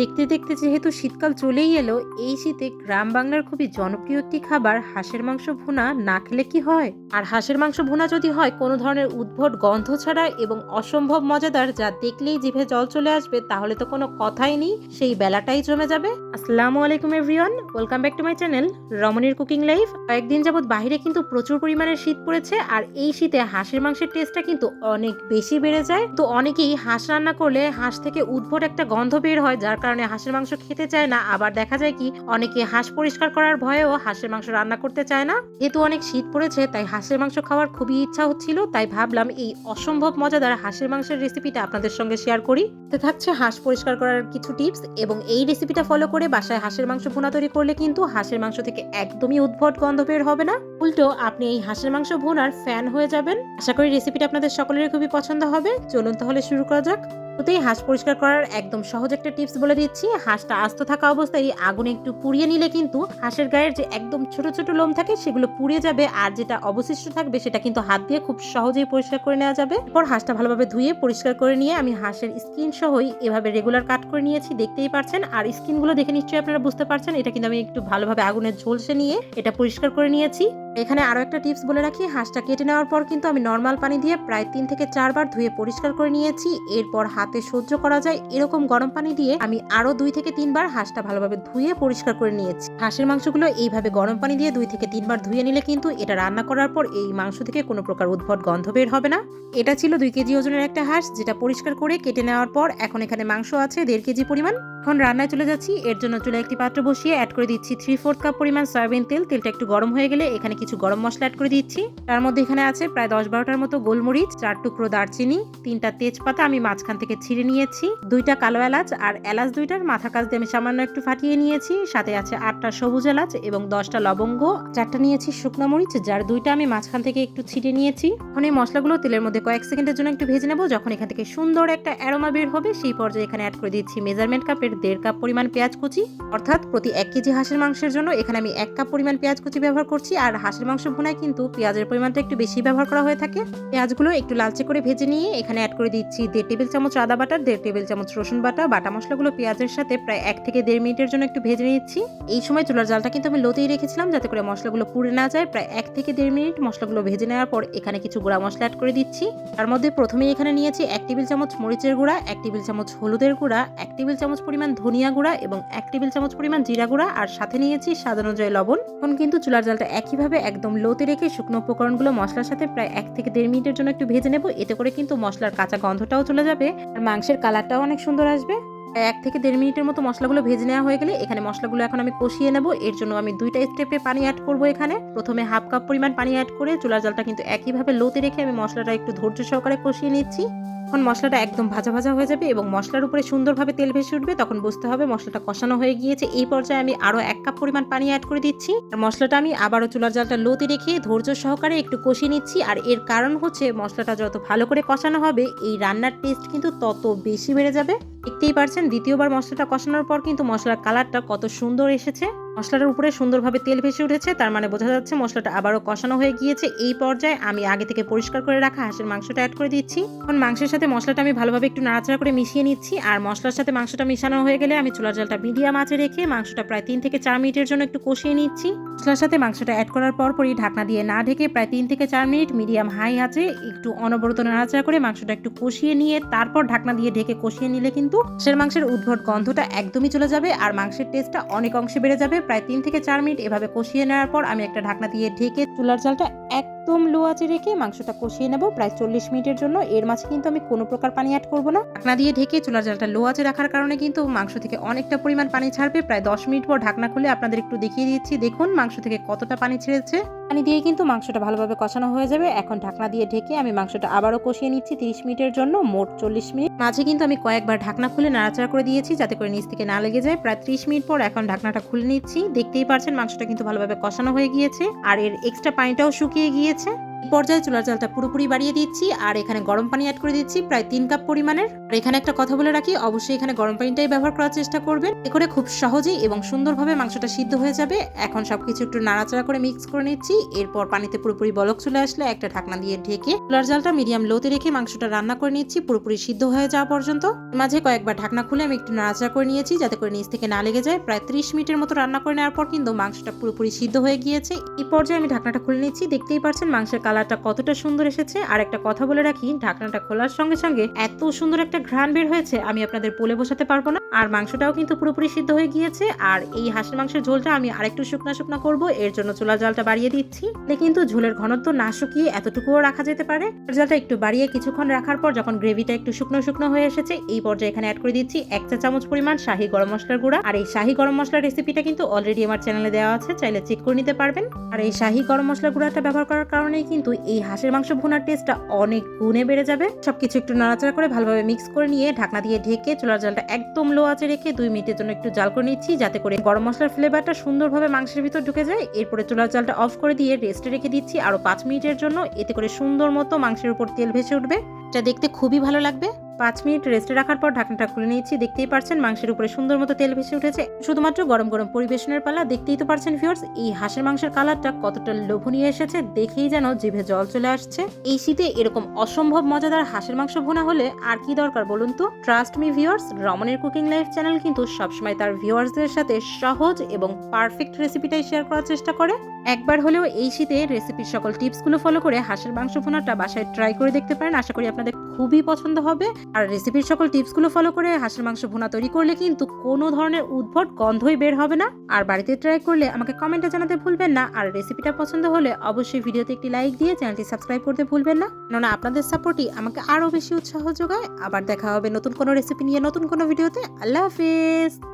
দেখতে দেখতে যেহেতু শীতকাল চলেই এলো, এই শীতে গ্রাম বাংলার খুবই জনপ্রিয় একটি খাবার, হাঁসের মাংস ভুনা, না খেলে কি হয়? আর হাঁসের মাংস ভুনা যদি হয়, কোনো ধরনের উদ্ভট গন্ধ ছাড়া এবং অসম্ভব মজাদার যা দেখলেই জিভে জল চলে আসবে, তাহলে তো কোনো কথাই নেই, সেই বেলাটাই জমে যাবে। আসসালামু আলাইকুম everyone, welcome back to my channel, রমণীর কুকিং লাইফ। কয়েকদিন যাবৎ বাইরে কিন্তু প্রচুর পরিমাণে শীত পড়েছে, আর এই শীতে হাঁসের মাংসের টেস্টটা কিন্তু অনেক বেশি বেড়ে যায়। তো অনেকেই হাঁস রান্না করলে হাঁস থেকে উদ্ভট একটা গন্ধ বের হয়, যার কারণে হাঁসের মাংস খেতে চায় না। আবার দেখা যায় কি, অনেকে হাঁস পরিষ্কার করার ভয়েও হাঁসের মাংস রান্না করতে চায় না। যেহেতু অনেক শীত পড়েছে, তাই হাঁসের মাংস খাওয়ার খুবই ইচ্ছা হচ্ছিল। তাই ভাবলাম এই অসম্ভব মজাদার হাঁসের মাংসের রেসিপিটা আপনাদের সঙ্গে শেয়ার করি। তো থাকছে হাঁস পরিষ্কার করার কিছু টিপস এবং এই রেসিপিটা ফলো করে বাসায় হাঁসের মাংস ভুনা তৈরি করলে কিন্তু হাঁসের মাংস থেকে একদমই উদ্ভট গন্ধ বের হবে না। উল্টো, আপনি এই হাঁসের মাংস ভুনার ফ্যান হয়ে যাবেন। আশা করি রেসিপিটা আপনাদের সকলের খুবই পছন্দ হবে। চলুন তাহলে শুরু করা যাক। শুরুতেই হাঁস পরিষ্কার করার একদম সহজ একটা টিপস বলে দিচ্ছি। হাঁসটা আস্ত থাকা অবস্থায় আগুনে একটু পুড়িয়ে নিলে কিন্তু হাঁসের গায়ের যে একদম ছোট ছোট লোম থাকে সেগুলো পুড়িয়ে যাবে আর যেটা অবশিষ্ট থাকবে সেটা কিন্তু হাত দিয়ে খুব সহজেই পরিষ্কার করে নেওয়া যাবে। এরপর হাঁসটা ভালোভাবে ধুয়ে পরিষ্কার করে নিয়ে আমি হাঁসের স্কিন সহই এভাবে রেগুলার কাট করে নিয়েছি, দেখতেই পারছেন। আর স্কিনগুলো দেখে নিশ্চয়ই আপনারা বুঝতে পারছেন, এটা কিন্তু আমি একটু ভালোভাবে আগুনের ঝলসে নিয়ে এটা পরিষ্কার করে নিয়েছি। এখানে আরও একটা টিপস বলে রাখি, হাঁসটা কেটে নেওয়ার পর কিন্তু আমি নর্মাল পানি দিয়ে প্রায় তিন থেকে চারবার ধুয়ে পরিষ্কার করে নিয়েছি। এরপর হাতে সহ্য করা যায় এরকম গরম পানি দিয়ে আমি আরও দুই থেকে তিনবার হাঁসটা ভালোভাবে ধুয়ে পরিষ্কার করে নিয়েছি। হাঁসের মাংসগুলো এইভাবে গরম পানি দিয়ে দুই থেকে তিনবার ধুয়ে নিলে কিন্তু এটা রান্না করার পর এই মাংস থেকে কোনো প্রকার উদ্ভট গন্ধ বের হবে না। এটা ছিল দুই কেজি ওজনের একটা হাঁস, যেটা পরিষ্কার করে কেটে নেওয়ার পর এখন এখানে মাংস আছে দেড় কেজি পরিমাণ। এখন রান্নায় চলে যাচ্ছি। এর জন্য চুলে একটি পাত্র বসিয়ে অ্যাড করে দিচ্ছি থ্রি ফোর্থ কাপ পরিমাণ সয়াবিন তেল। তেলটা একটু গরম হয়ে গেলে এখানে কিছু গরম মশলা অ্যাড করে দিচ্ছি। তার মধ্যে এখানে আছে প্রায় দশ বারোটার মতো গোলমরিচ, চার টুকরো দারচিনি, তিনটা তেজপাতা আমি মাঝখান থেকে ছিঁড়ে নিয়েছি, দুইটা কালো এলাচ আর এলাচ দুইটার মাথা কাজ দিয়ে আমি সামান্য একটু ফাটিয়ে নিয়েছি। সাথে আছে আটটা সবুজ এলাচ এবং দশটা লবঙ্গ। চারটা নিয়েছি শুকনো মরিচ, যার দুইটা আমি মাঝখান থেকে একটু ছিঁড়ে নিয়েছি। এখন এই মশলাগুলো তেলের মধ্যে কয়েক সেকেন্ডের জন্য একটু ভেজে নেব। যখন এখান থেকে সুন্দর একটা অ্যারোমা বের হবে, সেই পর্যায়ে এখানে অ্যাড করে দিচ্ছি মেজারমেন্ট কাপের দেড় কাপ পরিমাণ পেঁয়াজ কুচি, অর্থাৎ প্রতি এক কেজি হাঁসের মাংসের জন্য এখানে আমি এক কাপ পরিমাণ পেঁয়াজ কুচি ব্যবহার করছি। আর হাঁসের মাংস ভুনায় কিন্তু পেঁয়াজের পরিমাণটা একটু বেশি ব্যবহার করা হয়ে থাকে। পেঁয়াজগুলো একটু লালচে করে ভেজে নিয়ে এখানে অ্যাড করে দিচ্ছি দেড় টেবিল চামচ আদা বাটা, দেড় টেবিল চামচ রসুন বাটা। বাটা মশলাগুলো পেঁয়াজের সাথে প্রায় এক থেকে দেড় মিনিটের জন্য একটু ভেজে নিচ্ছি। এই সময় চুলার জালটা কিন্তু আমি লোতেই রেখেছিলাম যাতে করে মশলাগুলো পুড়ে না যায়। প্রায় এক থেকে দেড় মিনিট মশলাগুলো ভেজে নেওয়ার পর এখানে কিছু গুঁড়া মশলা অ্যাড করে দিচ্ছি। তার মধ্যে প্রথমেই এখানে নিয়েছি এক টেবিল চামচ মরিচের গুঁড়া, এক টেবিল চামচ হলুদের গুঁড়া, এক টেবিল চামচ পরিমাণ ধনিয়া গুঁড়া এবং এক টেবিল চামচ পরিমাণ জিরা গুঁড়া, আর সাথে নিয়েছি সাজানো অনুযায়ী লবণ। এখন কিন্তু চুলার জালটা একইভাবে একদম লোতে রেখে শুকনো উপকরণগুলো মশলার সাথে প্রায় এক থেকে দেড় মিনিটের জন্য একটু ভেজে নেব। এতে করে কিন্তু মশলার কাঁচা গন্ধটাও চলে যাবে, আর মাংসের কালারটাও অনেক সুন্দর আসবে। এক থেকে দেড় মিনিটের মতো মশলাগুলো ভেজে নেওয়া হয়ে গেলে এখানে মশলাগুলো এখন আমি কষিয়ে নেব। এর জন্য আমি দুইটা স্টেপে পানি অ্যাড করব এখানে। প্রথমে হাফ কাপ পরিমাণ পানি অ্যাড করে চুলার জালটা কিন্তু একইভাবে লোতে রেখে আমি মশলাটা একটু ধৈর্য সহকারে কষিয়ে নিচ্ছি। যখন মশলাটা একদম ভাজা ভাজা হয়ে যাবে এবং মশলার উপরে সুন্দরভাবে তেল ভেসে উঠবে, তখন বুঝতে হবে মশলাটা কষানো হয়ে গিয়েছে। এই পর্যায়ে আমি আরও এক কাপ পরিমাণ পানি অ্যাড করে দিচ্ছি। আর মশলাটা আমি আবারও চুলার জালটা লোতে রেখে ধৈর্য সহকারে একটু কষিয়ে নিচ্ছি। আর এর কারণ হচ্ছে মশলাটা যত ভালো করে কষানো হবে, এই রান্নার টেস্ট কিন্তু তত বেশি বেড়ে যাবে। দেখতেই পারছেন দ্বিতীয়বার মশলাটা কষানোর পর কিন্তু মশলার কালারটা কত সুন্দর এসেছে। মশলাটার উপরে সুন্দরভাবে তেল ভেসে উঠেছে, তার মানে বোঝা যাচ্ছে মশলাটা আবারও কষানো হয়ে গিয়েছে। এই পর্যায়ে আমি আগে থেকে পরিষ্কার করে রাখা হাঁসের মাংসটা অ্যাড করে দিচ্ছি। এখন মাংসের সাথে মশলাটা আমি ভালোভাবে একটু নাড়াচাড়া করে মিশিয়ে নিচ্ছি। আর মশলার সাথে মাংসটা মিশানো হয়ে গেলে আমি চুলার জালটা মিডিয়াম আঁচে রেখে মাংসটা প্রায় তিন থেকে চার মিনিটের জন্য একটু কষিয়ে নিচ্ছি। মশলার সাথে মাংসটা অ্যাড করার পর পরই ঢাকনা দিয়ে না ঢেকে প্রায় তিন থেকে চার মিনিট মিডিয়াম হাই আঁচে একটু অনবরত নাড়াচাড়া করে মাংসটা একটু কষিয়ে নিয়ে তারপর ঢাকনা দিয়ে ঢেকে কষিয়ে নিলে কিন্তু হাঁসের মাংসের উদ্ভট গন্ধটা একদমই চলে যাবে। আর মাংসের টেস্টটা অনেক অংশে বেড়ে যাবে। প্রায় তিন থেকে চার মিনিট এভাবে কষিয়ে নেওয়ার পর আমি একটা ঢাকনা দিয়ে ঢেকে চুলার জালটা একদম লো আঁচে রেখে মাংসটা কষিয়ে নেব। প্রায় চল্লিশ মিনিটের জন্য। এর মাঝে কিন্তু আমি কোনো প্রকার পানি অ্যাড করব না। ঢাকনা দিয়ে ঢেকে চুলার জালটা লো আঁচে রাখার কারণে কিন্তু মাংস থেকে অনেকটা পরিমাণ পানি ছাড়বে। প্রায় দশ মিনিট পর ঢাকনা খুলে আপনাদের একটু দেখিয়ে দিচ্ছি। দেখুন মাংস থেকে কতটা পানি ছেড়েছে। পানি দিয়ে কিন্তু মাংসটা ভালোভাবে কষানো হয়ে যাবে। এখন ঢাকনা দিয়ে ঢেকে আমি মাংসটা আবারও কষিয়ে নিচ্ছি তিরিশ মিনিটের জন্য, মোট চল্লিশ মিনিট। মাঝে কিন্তু আমি কয়েকবার ঢাকনা খুলে নাড়াচাড়া করে দিয়েছি যাতে করে নিচ থেকে না লেগে যায়। প্রায় ত্রিশ মিনিট পর এখন ঢাকনাটা খুলে নিচ্ছি। দেখতেই পারছেন মাংসটা কিন্তু ভালোভাবে কষানো হয়ে গিয়েছে। আর এর এক্সট্রা পানিটাও শুকিয়ে গিয়েছে। পর্যায়ে চুলার জালটা পুরোপুরি বাড়িয়ে দিচ্ছি, আর এখানে গরম পানি অ্যাড করে দিচ্ছি, প্রায় তিন কাপ পরিমাণের। আর এখানে একটা কথা বলে রাখি, অবশ্যই এখানে গরম পানিটাই ব্যবহার করার চেষ্টা করবেন। এ করে খুব সহজেই এবং সুন্দরভাবে মাংসটা সিদ্ধ হয়ে যাবে। এখন সবকিছু একটু নাড়াচাড়া করে মিক্স করে নিচ্ছি, এরপর পানিতে পুরোপুরি বলক চলে আসলে একটা ঢাকনা দিয়ে ঢেকে চুলার জালটা মিডিয়াম লোতে রেখে মাংসটা রান্না করে নিচ্ছি, পুরোপুরি সিদ্ধ হয়ে যাওয়া পর্যন্ত। মাঝে কয়েকবার ঢাকনা খুলে আমি একটু নাড়াচাড়া করে নিয়েছি, যাতে করে নিচ থেকে না লেগে যায়। প্রায় ত্রিশ মিনিটের মতো রান্না করে নেওয়ার পর কিন্তু মাংসটা পুরোপুরি সিদ্ধ হয়ে গিয়েছে। এই পর্যায়ে আমি ঢাকনাটা খুলে নিচ্ছি, দেখতেই পাচ্ছেন মাংসের কালারটা কতটা সুন্দর এসেছে? আর একটা কথা বলে রাখি, ঢাকনাটা খোলার সঙ্গে সঙ্গে এত সুন্দর একটা ঘ্রাণ বের হয়েছে, আমি আপনাদের বলে বোঝাতে পারব না। আর মাংসটাও কিন্তু পুরোপুরি সিদ্ধ হয়ে গিয়েছে, আর এই হাঁসের মাংসের ঝোলটা আমি আরেকটু শুকনা শুকনা করব, এর জন্য চুলা জলটা বাড়িয়ে দিচ্ছি। কিন্তু ঝোলের ঘনত্ব না শুকিয়ে এতটুকুও রাখা যেতে পারে। জলটা একটু বাড়িয়ে কিছুক্ষণ রাখার পর যখন গ্রেভিটা একটু শুকনো শুকনো হয়ে এসেছে, এই পর্যায়ে এখানে অ্যাড করে দিচ্ছি এক চা চামচ পরিমাণ শাহী গরম মশলার গুঁড়া। আর এই শাহী গরম মশলার রেসিপিটা কিন্তু অলরেডি আমার চ্যানেলে দেওয়া আছে, চাইলে চেক করে নিতে পারবেন। আর এই শাহী গরম মশলার গুঁড়াটা ব্যবহার করার কারণেই কিন্তু এই হাঁসের মাংস ভুনার টেস্টটা অনেক গুণে বেড়ে যাবে। সবকিছু একটু নাড়াচাড়া করে ভালোভাবে মিক্স করে নিয়ে ঢাকনা দিয়ে ঢেকে চুলার জালটা একদম লো আছে রেখে দুই মিনিটের জন্য একটু জাল করে নিচ্ছি যাতে করে গরম মশলার ফ্লেভারটা সুন্দরভাবে মাংসের ভিতর ঢুকে যায়। এরপরে চুলার জালটা অফ করে দিয়ে রেস্টে রেখে দিচ্ছি আরও পাঁচ মিনিটের জন্য। এতে করে সুন্দর মতো মাংসের উপর তেল ভেসে উঠবে। এটা দেখতে খুবই ভালো লাগবে। পাঁচ মিনিট রেস্টে রাখার পর ঢাকনাটা খুলে নিয়েছি। দেখতেই পারছেন মাংসের উপরে সুন্দর মতো তেল ভেসে উঠেছে। শুধুমাত্র গরম গরম পরিবেশনের পালা দেখতেই তো পারছেন ভিউয়ার্স এই হাঁসের মাংসের কালারটা কতটা লোভনীয় এসেছে দেখেই যেন জিভে জল চলে আসছে। এই শীতে এরকম অসম্ভব মজাদার হাঁসের মাংস ভুনা হলে আর কি দরকার বলুন তো? ট্রাস্ট মি ভিউয়ার্স রমনের কুকিং লাইফ চ্যানেল কিন্তু সবসময় তার ভিউয়ার্সদের সাথে সহজ এবং পারফেক্ট রেসিপিটাই শেয়ার করার চেষ্টা করে। একবার হলেও এই শীতে রেসিপির সকল টিপসগুলো ফলো করে হাঁসের মাংস ভুনাটা বাসায় ট্রাই করে দেখতে পারেন। আশা করি আপনাদের খুবই পছন্দ হবে। আর রেসিপির সকল টিপসগুলো ফলো করে হাঁসের মাংস ভুনা তৈরি করলে কিন্তু কোনো ধরনের উদ্ভট গন্ধই বের হবে না। আর বাড়িতে ট্রাই করলে আমাকে কমেন্টে জানাতে ভুলবেন না। আর রেসিপিটা পছন্দ হলে অবশ্যই ভিডিওতে একটি লাইক দিয়ে চ্যানেলটি সাবস্ক্রাইব করতে ভুলবেন না। কেননা আপনাদের সাপোর্টই আমাকে আরও বেশি উৎসাহ যোগায়। আবার দেখা হবে নতুন কোনো রেসিপি নিয়ে নতুন কোনো ভিডিওতে আল্লাহ হাফিজ!